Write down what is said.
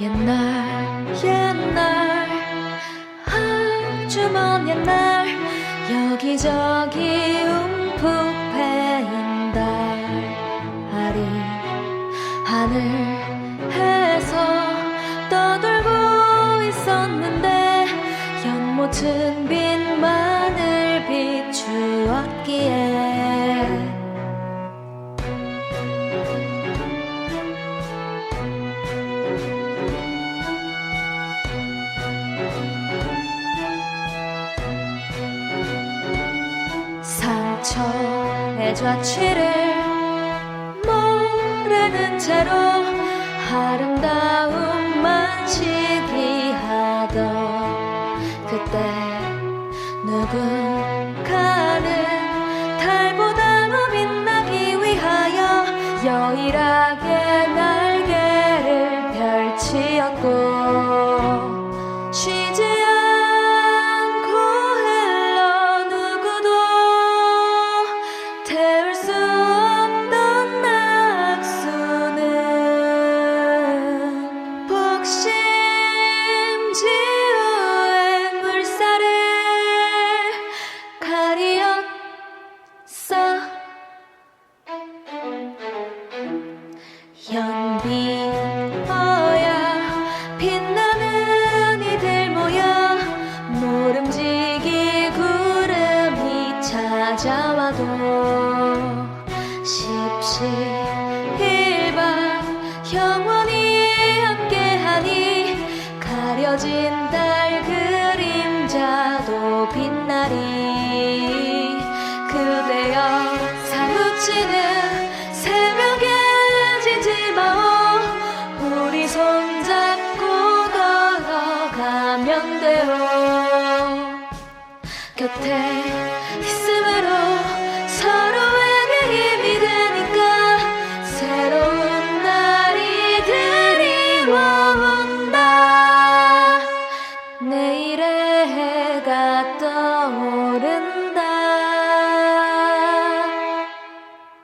옛날 옛날 아주 먼 옛날 여기저기 움푹 패인 달이 하늘에서 상처의 좌치를 모르는 채로 아름다움만 시기하던 그때 누군가는 달보다 빛나기 위하여 여일하게 날개를 펼치었고 그대여 사무치는 새벽에 지지 마오 우리 손잡고 걸어가면 돼요. 곁에 있음으로